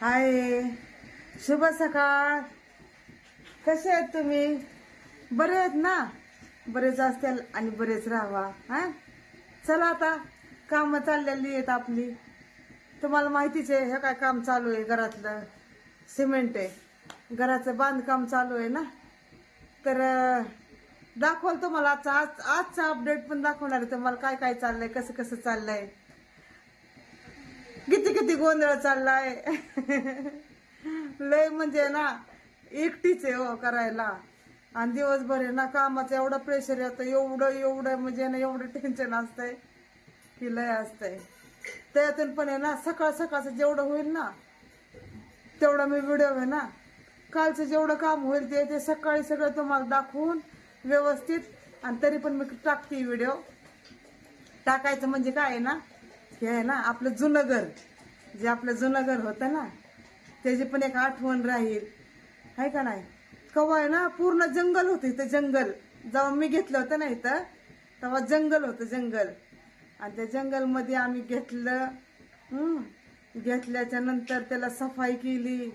हाय. शुभ सकाळ. कसे आहेत तुम्ही? बरे आहेत ना? बरेच असतील आणि बरेच राहावा हा? चला आता काम चाललेली आहेत आपली. तुम्हाला माहितीच आहे हे काय काम चालू आहे घरातलं? सिमेंट आहे. घराचं बांधकाम चालू आहे ना? तर दाखवाल तुम्हाला आजचा आज आजचा अपडेट पण दाखवणार आहे तुम्हाला काय काय चाललंय कसं कसं चाललंय. किती किती गोंधळ चाललाय? लय म्हणजे ना एकटीच आहे हो करायला. आणि दिवसभर आहे ना कामाचं एवढं प्रेशर येतं एवढं एवढं म्हणजे ना एवढं टेन्शन असतंय की लय असतंय. त्यातून पण आहे ना सकाळ सकाळचं जेवढं होईल ना तेवढा मी व्हिडिओ आहे ना कालचं जेवढं काम होईल ते ते सकाळी सगळं तुम्हाला दाखवून व्यवस्थित आणि तरी पण मी टाकते व्हिडिओ टाकायचं म्हणजे काय आहे ना हे आहे ना आपलं जुनं घर. जे आपलं जुनं घर होतं ना त्याची पण एक आठवण राहील. आहे का नाही? कवा आहे ना पूर्ण जंगल होतं इथं जंगल. जेव्हा मी घेतलं होतं ना इथं तेव्हा जंगल होतं जंगल. आणि त्या जंगलमध्ये आम्ही घेतलं घेतल्याच्या नंतर त्याला सफाई केली.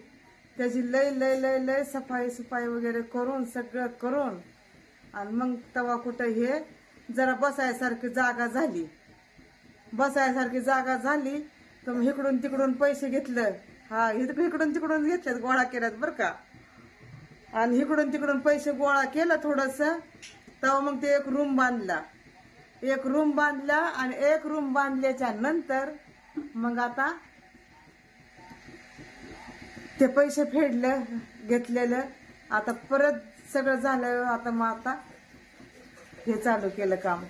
त्याची लय लय लय लय सफाई सफाई वगैरे करून सगळं करून. आणि मग तेव्हा कुठं हे जरा बसायसारखी जागा झाली. बसायसारखी जागा झाली तर मग इकडून तिकडून पैसे घेतलं. हा इकडून तिकडून घेतलेत गोळा केल्यात बरं का. आणि इकडून तिकडून पैसे गोळा केलं थोडस तेव्हा मग ते एक रूम बांधला. एक रूम बांधला आणि एक रूम बांधल्याच्या नंतर मग आता ते पैसे फेडलं घेतलेलं. आता परत सगळं झालं आता मग आता हे चालू केलं काम.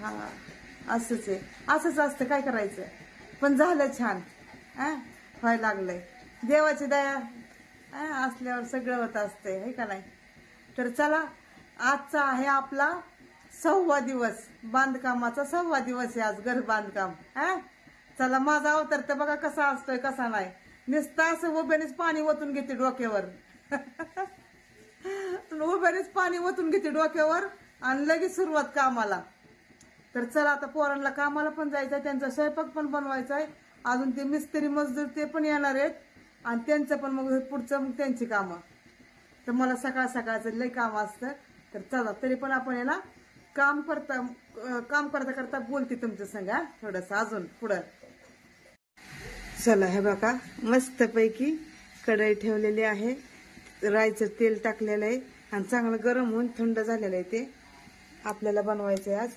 हा. असंच आहे. असंच असतं. काय करायचं? पण झालं छान. व्हाय व्हायला लागलंय. देवाची दया असल्यावर सगळं होत असतंय. हे का नाही? तर चला आजचा आहे आपला सव्वा दिवस. बांधकामाचा सव्वा दिवस आहे आज घर बांधकाम. हा चला माझा अवतार तर बघा कसा असतोय कसा नाही. नुसता असं उभ्यानेच पाणी ओतून घेते डोक्यावर. उभ्यानेच पाणी ओतून घेते डोक्यावर आणि लगेच सुरुवात कामाला. तर चला आता पोरांना कामाला पण जायचं आहे त्यांचा स्वयंपाक पण बनवायचा आहे अजून ते मिस्त्री मजदूर ते पण येणार आहेत. आणि त्यांचं पण मग पुढचं मग त्यांची कामं. तर मला सकाळ सकाळचं लय काम असतं. तर चला तरी पण आपण याला काम करता काम करता करता बोलते तुमच्या संग थोडंसं अजून पुढं. चला हे बघा मस्तपैकी कढई ठेवलेली आहे. राईचं तेल टाकलेलं आहे. आणि चांगलं गरम होऊन थंड झालेलं आहे ते. आपल्याला बनवायचं आहे आज.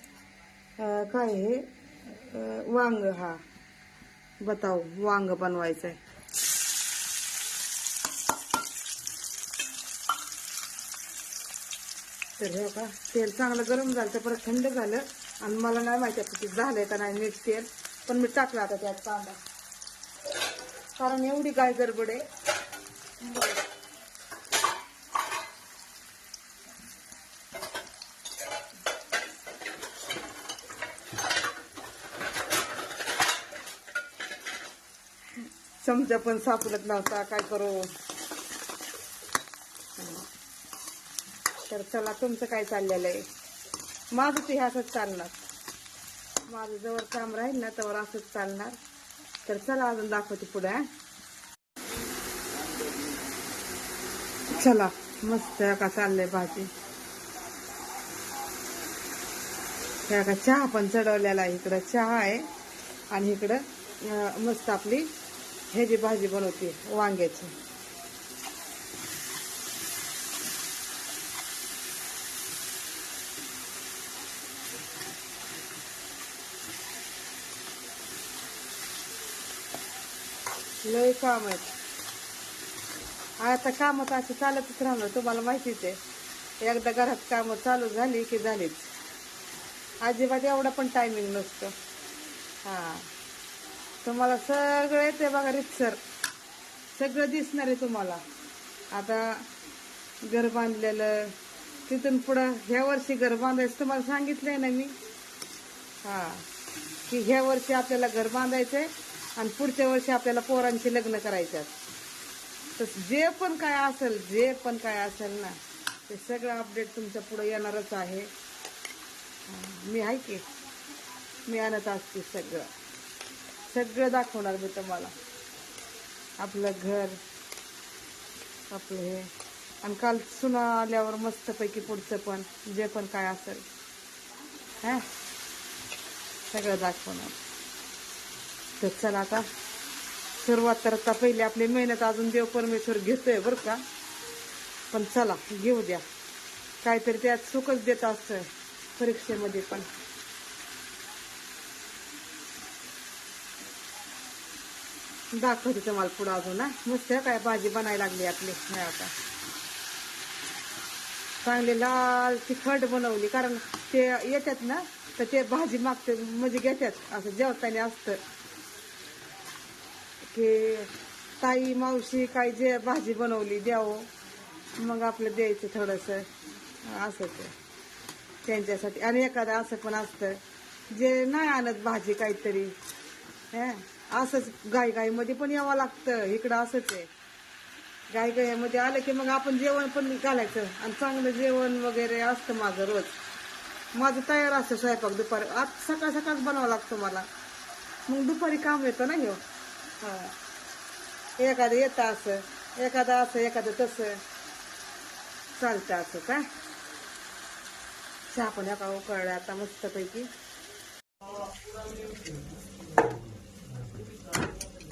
काय हे वांग हा. बताव वांग बनवायचं आहे तर हे का तेल चांगलं गरम झालं तर परत थंड झालं. आणि मला नाही माहिती आता ते झालंय का नाही नीट तेल पण मी टाकलं आता त्यात कांदा. कारण एवढी काय गडबड आहे. चमचा पण सापडत नव्हता काय करू? तर चला तुमचं काय चाललेलं आहे? माझं ते असंच चालणार. माझं जवळ काम राहील ना त्यावर असंच चालणार. तर चला अजून दाखवते पुढे चला मस्त आहे का चाललंय भाजी. का चहा पण चढवलेला आहे. इकडं चहा आहे आणि इकडं मस्त आपली ह्याची भाजी बनवते वांग्याची. लय काम आहेत. आता कामं तर असे चालतच राहणार तुम्हाला माहितीच आहे. एकदा घरात कामं चालू झाली की झालीच. अजिबात एवढा पण टायमिंग नसतो. हां. तुम्हाला सगळे ते बघा रितसर. सगळं दिसणार आहे तुम्हाला. आता घर बांधलेलं तिथून पुढं ह्या वर्षी घर बांधायचं तुम्हाला सांगितलंय ना मी? हां. की ह्या वर्षी आपल्याला घर बांधायचंय आणि पुढच्या वर्षी आपल्याला पोरांची लग्न करायच्यात तर जे पण काय असेल जे पण काय असेल ना ते सगळं अपडेट तुमच्या पुढं येणारच आहे. मी आहे की. मी आणत असते सगळं. सगळं दाखवणार मी तुम्हाला. आपलं घर आपलं हे. आणि काल सुना आल्यावर मस्तपैकी पुढचं पण जे पण काय असेल. हां? सगळं दाखवणार. तर चला आता. सुरुवात तर आता पहिले आपली मेहनत अजून देव परमेश्वर घेतोय बरं का? पण चला घेऊ द्या. काहीतरी त्यात सुखच देत असतं परीक्षेमध्ये पण. दाखवते तुम्हाला पुढं अजून ना मस्त काय? भाजी बनायला लागली आपली. नाही आता. चांगली लाल तिखट बनवली कारण ते येतात ना तर ते भाजी मागते म्हणजे घेतात. असं जेवताना असतं. की ताई मावशी काय जे भाजी बनवली द्यावं. मग आपलं द्यायचं थोडंसं. असं ते. त्यांच्यासाठी. आणि एखादं असं पण असतं. जे नाही आणत भाजी काहीतरी. हां? असंच गाय गायमध्ये पण यावं लागतं इकडं असंच आहे. गाय गायमध्ये आलं की मग आपण जेवण पण घालायचं आणि चांगलं जेवण वगैरे असतं माझं रोज. माझं तयार असतं स्वयंपाक दुपारी. आज सकाळ सकाळच बनवावं लागतं मला. मग दुपारी काम येतं ना ह्यो हा. एखादं येतं असं एखादं असं एखादं तसं. चालतं असं काय चहा पण एका उकळल्या आता मस्तपैकी.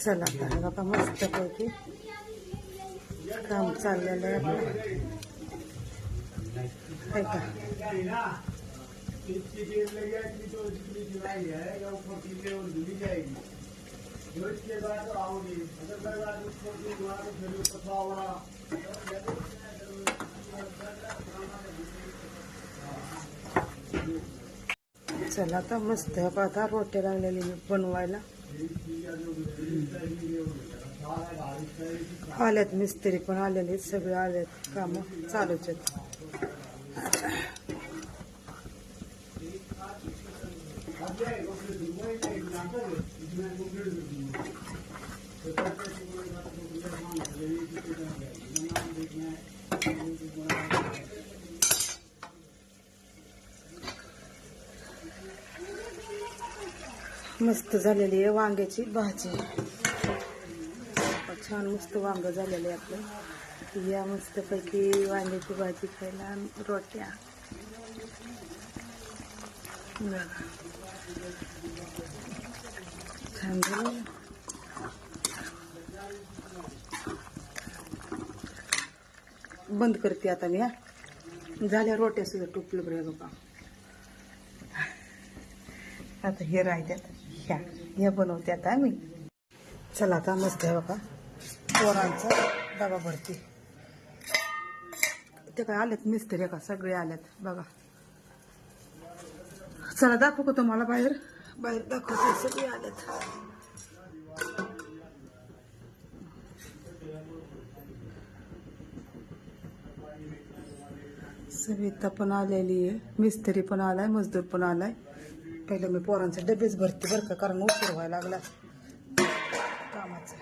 चला आता बाबा बघा मस्तपैकी काम चाललेलं आहे आपलं. का? चला आता मस्त आहे बघा आता रोट्या लागलेली बनवायला. आल्यात मिस्त्री पण आलेले आहेत, सगळे आलेत काम चालूच आहेत मस्त झालेली आहे वांग्याची भाजी. छान मस्त वांग झालेलं आहे आपलं. या मस्तपैकी वांग्याची भाजी खायला रोट्या. छान झालं. बंद करते आता मी हा. झाल्या रोट्या सुद्धा टोपलं बरं बघा. आता हे राहत्यात ह्या ह्या बनवते आता मी चला आता मस्त आहे बघा. पोरांचा डबा भरती. ते काय आलेत? मिस्त्री का? सगळे आलेत. बघा. चला दाखवू का तुम्हाला बाहेर? बाहेर दाखवतो. सगळे आलेत. सविता पण आलेली आहे. मिस्त्री पण आलाय. मजदूर पण आलाय. पहिलं मी पोरांचे डबेच भरते बरं का कारण उशीर व्हायला लागला. कामाचा.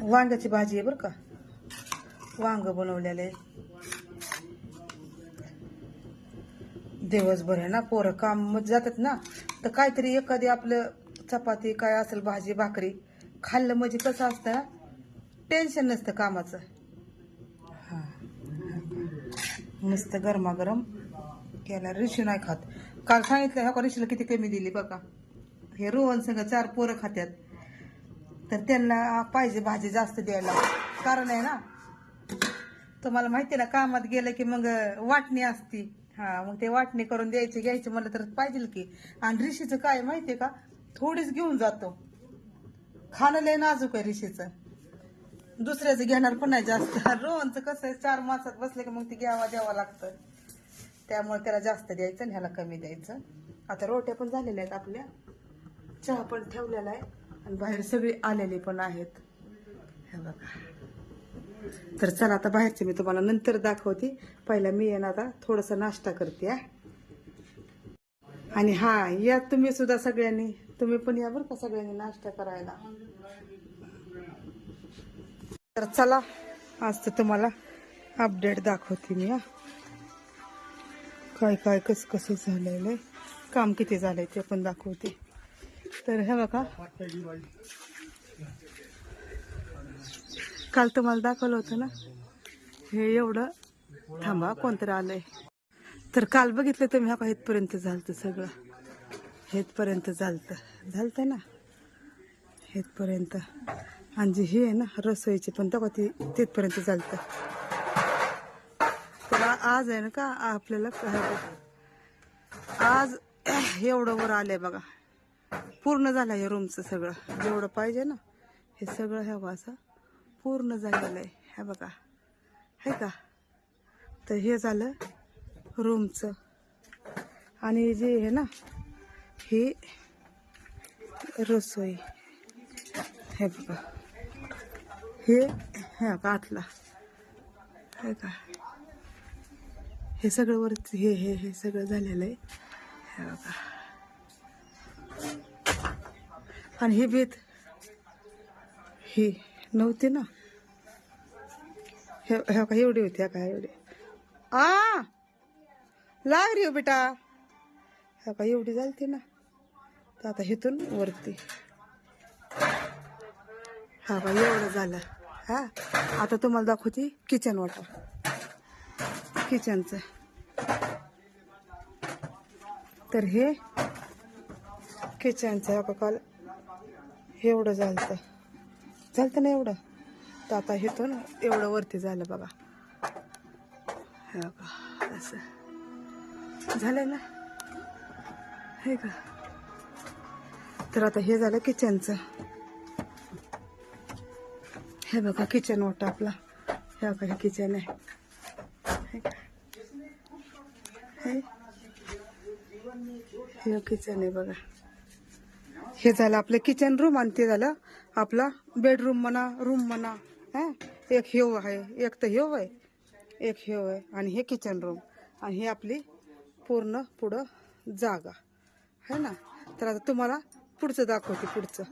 वांग्याची भाजी आहे बरं का. वांग बनवलेले. दिवसभर आहे ना पोरं काम जातात ना. तर काहीतरी एखादी आपलं चपाती काय असेल भाजी भाकरी खाल्लं म्हणजे कसं असतं? टेन्शन नसतं कामाचं. हां मस्त गरमागरम केला. ऋषी नाही खात. काल सांगितलं ह्या ऋषीला किती कमी दिली बघा. हे रोहन संघ चार पोरं खात्यात. तर त्यांना पाहिजे भाजी जास्त द्यायला. कारण आहे ना तुम्हाला माहिती आहे ना कामात गेलं की मग वाटणी असती. हा मग ते वाटणी करून द्यायची घ्यायची म्हणलं तर पाहिजे की. आणि ऋषीचं काय माहितीये का? थोडीच घेऊन जातो. खाणं लय नाजूक आहे ऋषीचं दुसऱ्याचं घेणार पण नाही जास्त. रोहनचं कसं आहे चार मासात बसले की मग ते घ्यावा द्यावं लागतं. त्यामुळे त्याला जास्त द्यायचं आणि ह्याला कमी द्यायचं. आता रोट्या पण झालेल्या आहेत आपल्या. चहा पण ठेवलेला आहे आणि बाहेर सगळी आलेली पण आहेत. हे बघा. तर चला आता बाहेरचे मी तुम्हाला नंतर दाखवते. पहिला मी येणार आता थोडासा नाश्ता करते आणि हा या तुम्ही सुद्धा सगळ्यांनी तुम्ही पण या बरं का सगळ्यांनी नाश्ता करायला. तर चला आज तर तुम्हाला अपडेट दाखवते मी हा. काय काय कसं कसं झालेलं आहे काम किती झालंय ते पण दाखवते. तर हे बघा. काल तुम्हाला दाखवलं होतं ना? हे एवढं थांबा कोणतरी आलंय. तर काल बघितलं तुम्ही हा का इथपर्यंत झालतं सगळं? हेतपर्यंत झालतं. झालतं ना. हेतपर्यंत आणि जी हे आहे ना रसोईची पण तेव्हा ती तिथपर्यंत चालतं. तर आज आहे ना का आपल्याला काय- आज एवढं वर आलंय बघा. पूर्ण झालं हे रूमचं सगळं. जेवढं पाहिजे ना हे सगळं ह्या असं पूर्ण झालेलं आहे. हे बघा. हे का? तर हे झालं रूमचं आणि जे आहे ना ही रसोई. हे बघा. हे ह्या का आतला. हे का? हे सगळं वरती हे हे हे सगळं झालेलं आहे. हे बघा. आणि ही भीत ही नव्हती ना? हे हे का एवढी होती का एवढी. आ! लाग रे हो बेटा. हे का एवढी झालती ना? तर आता इथून वरती. हा बा एवढं झालं. हा? आता तुम्हाला दाखवते किचन वाटर किचनचं तर हे किचनचं हो का काल. एवढं झालं झालं ना एवढं? तर आता इथून एवढं वरती झालं बघा. हा का असं. झालं ना? हे का? तर आता हे झालं किचनचं हे बघा किचन वाटतं आपला. हे बघा हे किचन आहे. का? हे? हे किचन आहे बघा. हे झालं आपलं किचन रूम आणि ते झालं आपला बेडरूम म्हणा रूम म्हणा. हा? एक हेव आहे एक तर हेव आहे एक हेव आहे आणि हे किचन रूम आणि हे आपली पूर्ण पुढं जागा. है ना? तर आता तुम्हाला पुढचं दाखवते पुढचं.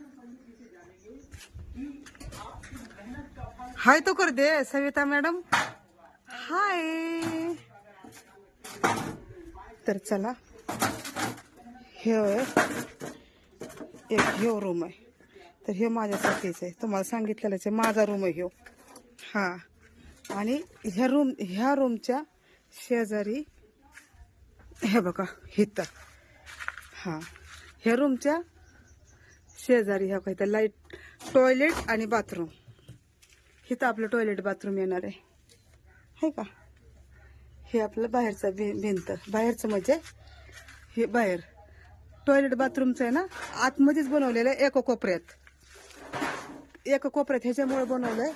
हाय तो कर दे सविता मॅडम. हाय. तर चला. हे आहे एक ह्यो रूम आहे. तर हे माझ्यासाठीच आहे. तुम्हाला सांगितलेलंच आहे माझा रूम आहे ह्यो. हा. आणि ह्या रूम ह्या रूमच्या शेजारी हे बघा हिथं हा. ह्या रूमच्या शेजारी ह्या काही लाइट टॉयलेट आणि बाथरूम. इथं आपलं टॉयलेट बाथरूम येणार आहे. है का? हे आपलं बाहेरचं भि भिंत. बाहेरचं म्हणजे हे बाहेर. टॉयलेट बाथरूमचं आहे ना? आतमध्येच बनवलेलं आहे एका कोपऱ्यात. एका कोपऱ्यात ह्याच्यामुळे बनवलंय.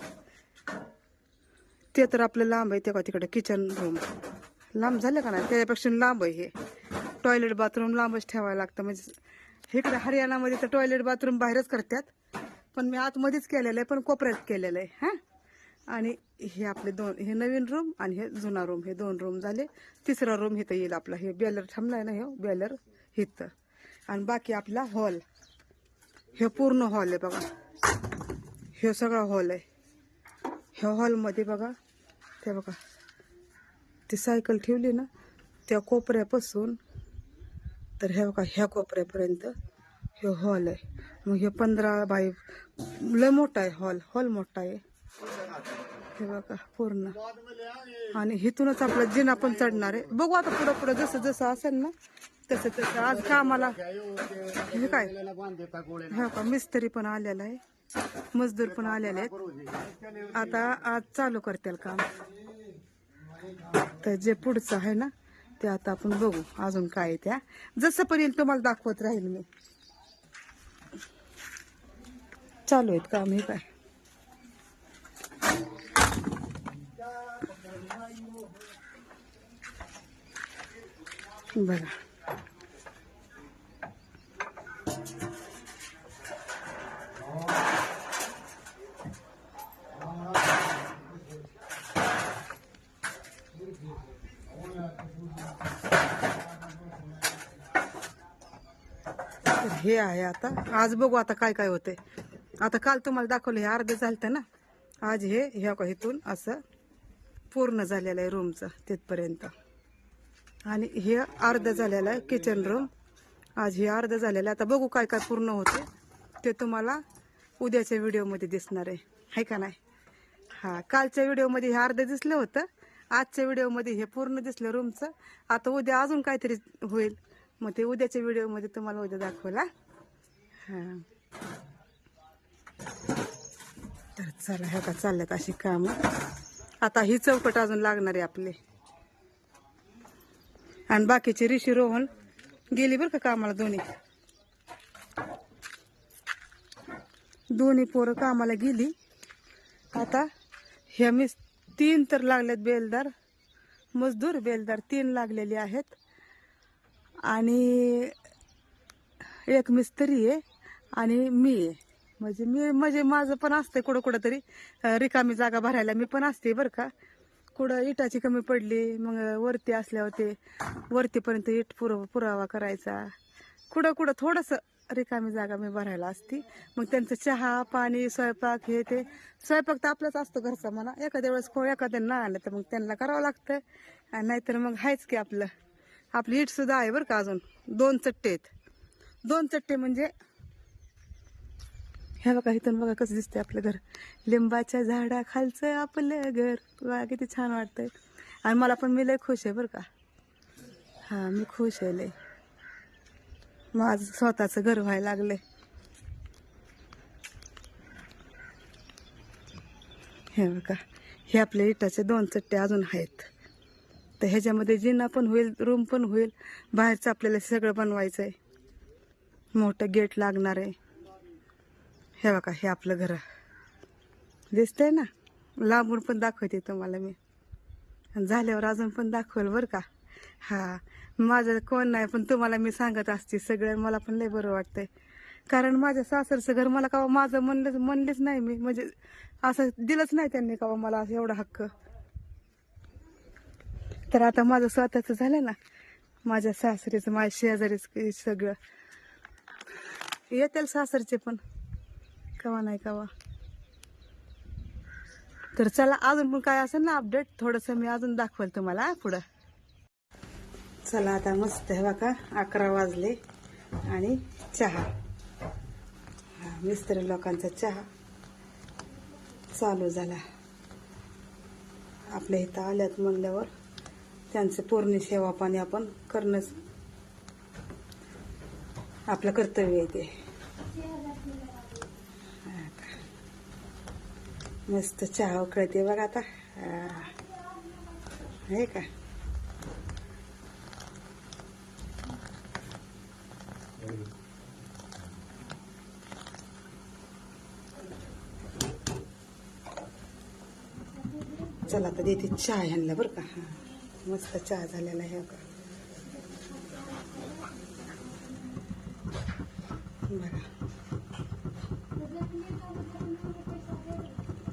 ते तर आपलं लांब आहे तेव्हा तिकडे किचन रूम लांब झालं का नाही? त्याच्यापेक्षा लांब आहे हे. टॉयलेट बाथरूम लांबच ठेवायला लागतं. म्हणजे इकडे हरियाणामध्ये तर टॉयलेट बाथरूम बाहेरच करतात. पण मी आतमध्येच केलेलं आहे पण कोपऱ्यात केलेलं आहे हां. आणि हे आपले दोन हे नवीन रूम आणि हे जुना रूम हे दोन रूम झाले. तिसरा रूम इथं येईल आपला. हे बॅलर थांबलाय ना हे बॅलर इथं. आणि बाकी आपला हॉल हे पूर्ण हॉल आहे बघा. हे सगळा हॉल आहे. ह्या हॉलमध्ये बघा. ते बघा. ती सायकल ठेवली ना त्या कोपऱ्यापासून तर ह्या बघा ह्या कोपऱ्यापर्यंत हे हॉल आहे. मग हे पंधरा बाय लय मोठा आहे हॉल हॉल मोठा आहे. हे बघा पूर्ण. आणि इथूनच आपला जिना पण चढणार आहे. बघू आता पुढं पुढं जसं जसं असेल ना तसं तसं. आज कामाला हे काय? हे का मिस्त्री पण आलेला आहे. मजदूर पण आलेले आहेत. आता आज चालू करतील काम. तर जे पुढचं आहे ना ते आता आपण बघू अजून काय आहे त्या. जसं पण येईल तुम्हाला दाखवत राहील मी. चालू आहेत काम हे काय. बघा. हे आहे आता. आज बघू आता काय काय होते आता काल तुम्हाला दाखवलं हे अर्धं झालं ना. आज हे ह्या का इथून असं पूर्ण झालेलं आहे रूमचं तिथपर्यंत. आणि हे अर्ध झालेलं आहे किचन रूम आज हे अर्ध झालेलं आहे. आता बघू काय काय पूर्ण होते ते तुम्हाला उद्याच्या व्हिडिओमध्ये दिसणार आहे. आहे का नाही? हा कालच्या व्हिडिओमध्ये हे अर्ध दिसलं होतं. आजच्या व्हिडिओमध्ये हे पूर्ण दिसलं रूमचं आता उद्या अजून काहीतरी होईल. मग ते उद्याच्या व्हिडिओमध्ये तुम्हाला उद्या दाखवला. हा. तर चला ह्या का चालल्यात अशी कामं. आता ही चौकट अजून लागणार आहे आपले. आणि बाकीचे ऋषी रोहन गेली बरं का कामाला दोन्ही. दोन्ही पोरं कामाला गेली. आता ह्या मी तीन तर लागल्यात बेलदार. मजदूर बेलदार तीन लागलेले आहेत. आणि एक मिस्त्री आहे आणि मी आहे. म्हणजे मी म्हणजे माझं पण असते कुठं कुठं तरी रिकामी जागा भरायला मी पण असते बरं का. कुठं इटाची कमी पडली मग वरती असल्यावर ते वरतीपर्यंत इट पुर पुरावा करायचा. कुठं कुठं थोडंसं रिकामी जागा मी भरायला असती. मग त्यांचं चहा पाणी स्वयंपाक हे ते स्वयंपाक तर आपलाच असतो घरचा म्हणा. एखाद्या वेळेस को एखाद्या ना आलं तर मग त्यांना करावं लागतं. आणि नाहीतर मग हायच की आपलं. आपली इट सुद्धा आहे बरं का अजून. दोन चट्टे आहेत. दोन चट्टे म्हणजे हे बघा इथून बघा कसं दिसतंय आपलं घर. लिंबाच्या झाडाखालचं आपलं घर. बघा किती छान वाटतंय. आणि मला पण मी लय खुश आहे बरं का. हां मी खुश आहे लय. माझं स्वतःचं घर व्हायला लागलंय. हे बघा हे आपल्या इटाचे दोन चट्टे अजून आहेत. तर ह्याच्यामध्ये जिना पण होईल रूम पण होईल बाहेरचं आपल्याला सगळं बनवायचं आहे मोठं गेट लागणार आहे. हे बघा हे आपलं घर. दिसतंय ना? लांबून पण दाखवते तुम्हाला मी. आणि झाल्यावर अजून पण दाखवेल बरं का? हा. माझं कोण नाही पण तुम्हाला मी सांगत असते सगळं. मला पण लय बरं वाटतंय. कारण माझ्या सासरचं घर मला कवा माझं म्हणलं म्हणलेच नाही मी. म्हणजे असं दिलंच नाही त्यांनी कवा मला असं एवढा हक्क. तर आता माझं स्वतःचं झालं ना. माझ्या सासरीचं माझ्या शेजारीच सगळं. येतील सासरचे पण. कवा नाही कवा. तर चला अजून पण काय असेल ना अपडेट थोडंसं मी अजून दाखवेल तुम्हाला पुढं. चला आता मस्त हवा का अकरा वाजले आणि चहा. मिस्त्री लोकांचा चहा चालू झाला. आपल्या इथं आल्यात म्हणल्यावर त्यांचं पूर्ण सेवा पाणी आपण करणंच आपलं कर्तव्य आहे ते. मस्त चहा उकळते बघा आता. हे. आहे का? चला आता देते चहा ह्यांना बरं का. हा. मस्त चहा झालेला आहे बघा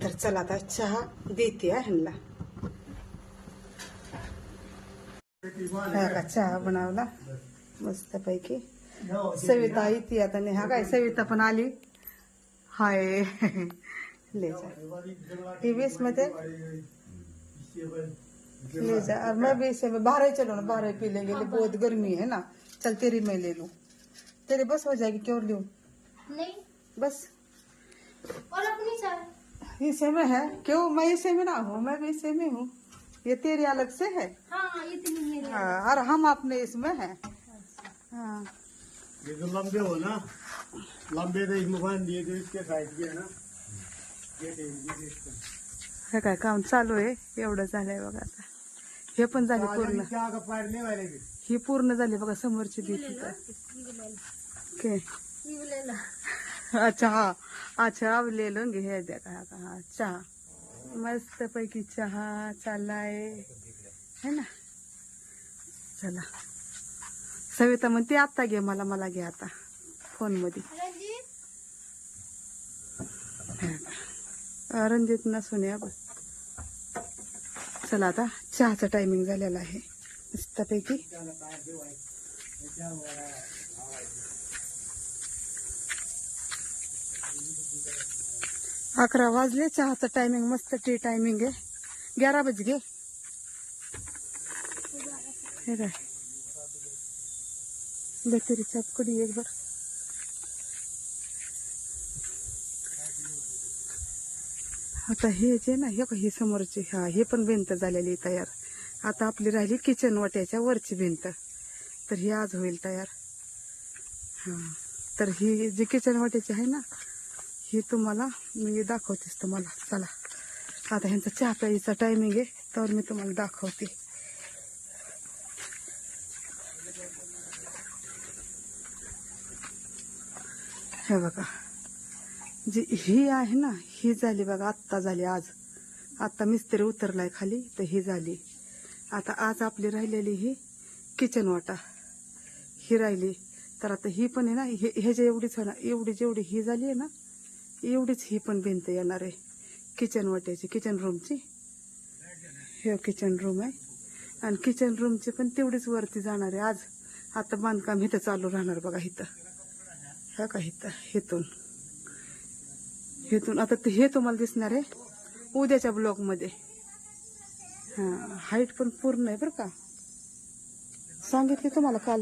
तर चला आता चहा देते ह्यांना. हा का चहा बनवला? मस्त पैकी सविता येते आता नाही. हा काय सविता पण आली? हाय. ले टीव्हीसमध्ये? ले जा। और मैं भी इसे बारह ही चलो ना बाहर ही पी लेंगे। ले, बहुत गर्मी है ना। चल तेरी मैं ले लू। तेरे बस हो जाएगी क्यों लू? नहीं। बस। और अपनी चाय? इसे में है। क्यों? मैं इसे में ना हूँ मैं भी इसे में हूँ। ये तेरी अलग से है? हाँ इतनी मेरे हाँ। और हम अपने इसमें है। हाँ। ये जो लंबे हो ना लंबे तो इसमें बाँध दिए जो इसके साइड के है ना ये ये थे इसके। हे काय काम चालू आहे? एवढं झालंय बघा आता. हे पण झाले पूर्ण. का ही पूर्ण झाली बघा समोरची देती के अच्छा हाँ. अच्छा अब ले लूंगी हे देखा हाँ चहा. मस्त पैकी चहा चाललाय. है ना? चला. सविता म्हणते आत्ता घे मला मला घे आता. फोनमध्ये रंजीत रणजित नसून या बस चला आता चहाचा टायमिंग झालेला आहे. मस्तपैकी अकरा वाजले चहाचा टायमिंग मस्त टी टायमिंग आहे. ग्यारा बज गे. हे काय बेकरी चापकडी एक बर. आता हे जे ना हे हे समोरचे हा हे पण भिंत झालेली तयार. आता आपली राहिली किचन वाट्याच्या वरची भिंत. तर ही आज होईल तयार. हा. तर ही जी किचन वाट्याची आहे ना ही तुम्हाला मी दाखवतेच तुम्हाला. चला. आता ह्यांचा चहा प्यायचा टायमिंग आहे तर मी तुम्हाला दाखवते. हे बघा. जी ही आहे ना ही झाली बघा आत्ता झाली आज. आत्ता मिस्त्री उतरलाय खाली तर ही झाली. आता आज आपली राहिलेली ही किचन वाटा ही राहिली. तर आता ही पण आहे ना हे ह्याच्या एवढीच ना एवढी जेवढी ही झाली आहे ना एवढीच ही पण भिंत येणार आहे. किचन वाट्याची किचन रूमची हे हो, किचन रूम आहे. आणि किचन रूमची पण तेवढीच वरती जाणार आहे आज. आता बांधकाम इथं चालू राहणार बघा इथं. हे का इथं इथून. इथून. आता ते हे तुम्हाला दिसणार आहे. उद्याच्या ब्लॉकमध्ये हां हाईट पण पूर्ण आहे बरं का. सांगितले तुम्हाला काल.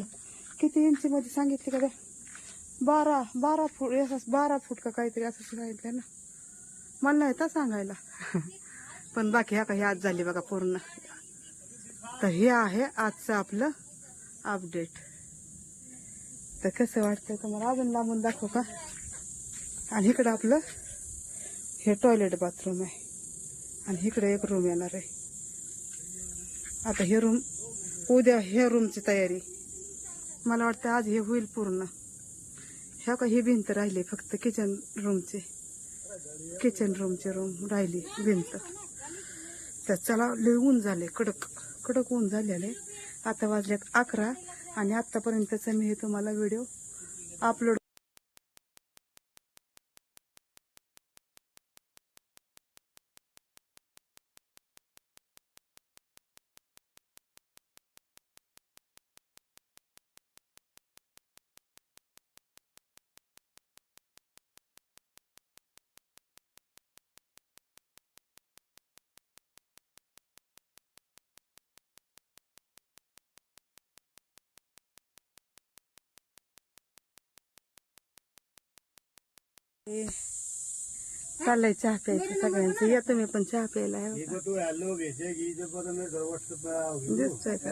किती इंचीमध्ये सांगितले का काय बारा बारा फूट असं बारा फूट का काहीतरी असं सांगितलं ना. मला नाही तर सांगायला. पण बाकी ह्या का हे आज झाली बघा पूर्ण. तर हे आहे आजचं आपलं अपडेट तर कसं वाटतंय तुम्हाला? अजून लांबून दाखवू का? आणि इकडं आपलं हे टॉयलेट बाथरूम आहे. आणि इकडे एक रूम येणार आहे. आता हे रूम उद्या हे रूमची तयारी. मला वाटतं आज हे होईल पूर्ण. ह्या का ही भिंत राहिली फक्त किचन रूमची किचन रूमची रूम राहिली भिंत. तर चला लय ऊन झाले कडक कडक ऊन झालेले आता वाजल्यात अकरा आणि आत्तापर्यंतचा मी हे तुम्हाला व्हिडिओ अपलोड चाललंय चहा प्यायचं सगळ्यांचं. या तुम्ही पण चहा प्यायला दिसतोय का?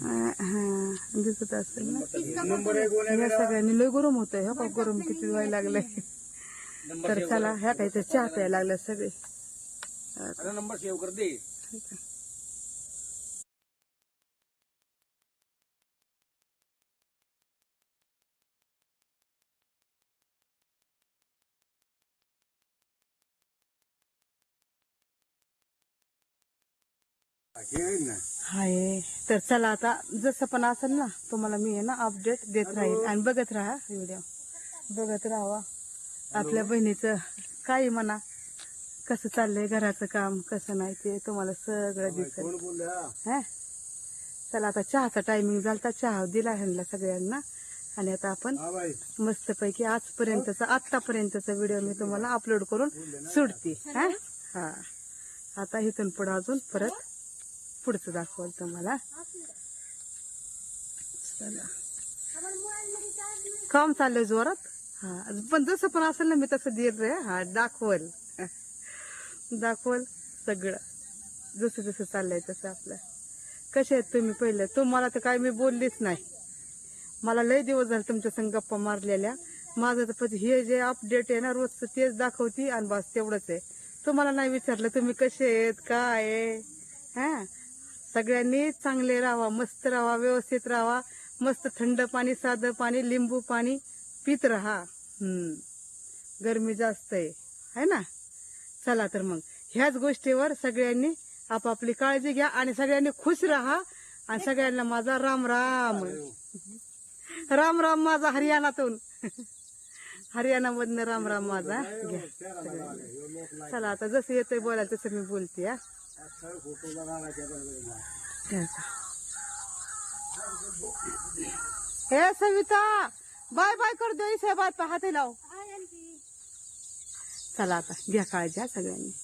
हा हा, दिसत असेल ना? या सगळ्यांनी लय गरम होतंय हा गरम किती व्हायला लागलंय. तर चला ह्या काही तर चहा प्यायला लागल्या सगळे. नंबर सेव कर दे. हाय. तर चला आता जसं पण असेल ना तुम्हाला मी आहे ना अपडेट देत राहील. आणि बघत राहा व्हिडिओ बघत राहावा. आपल्या बहिणीचं काही म्हणा. कसं चाललंय घराचं काम कसं नाही ते तुम्हाला सगळं दिसेल. रहा हा? चला आता चहाचा टायमिंग झाला चहा दिला ह्यांना सगळ्यांना. आणि आता आपण हाँ मस्तपैकी आजपर्यंतचा आतापर्यंतचा व्हिडिओ मी तुम्हाला अपलोड करून सोडते. हा? हा. आता इथून पुढे अजून परत पुढचं दाखवाल तुम्हाला. चला. काम चाललंय जोरात? हा पण जसं पण असेल ना मी तसं देत रे. हा दाखवल. दाखवल सगळं. जसं जसं चाललंय तसं आपलं. कसे आहेत तुम्ही पहिले? तुम्हाला तर काय मी बोललीच नाही. मला लय दिवस झाले तुमच्या संग गप्पा मारलेल्या. माझं तर पण हे जे अपडेट आहे ना रोजचं तेच दाखवती आणि बस तेवढंच आहे. तुम्हाला नाही विचारलं तुम्ही कसे आहेत काय आहे? हा? सगळ्यांनी चांगले राहा मस्त राहा व्यवस्थित राहा मस्त थंड पाणी साधं पाणी लिंबू पाणी पित राहा. हम्म. गरमी जास्त आहे. है ना? चला तर मग. ह्याच गोष्टीवर सगळ्यांनी आपापली काळजी घ्या आणि सगळ्यांनी खुश राहा आणि सगळ्यांना माझा राम राम. राम राम माझा हरियाणातून. हरियाणा मधनं राम राम माझा. घ्या. चला आता जसं येतंय बोलायला तसं मी बोलते हा. हे सविता बाय बाय कर दो इसे बात पाहते लाव. चला आता घ्या काळजी सगळ्यांनी.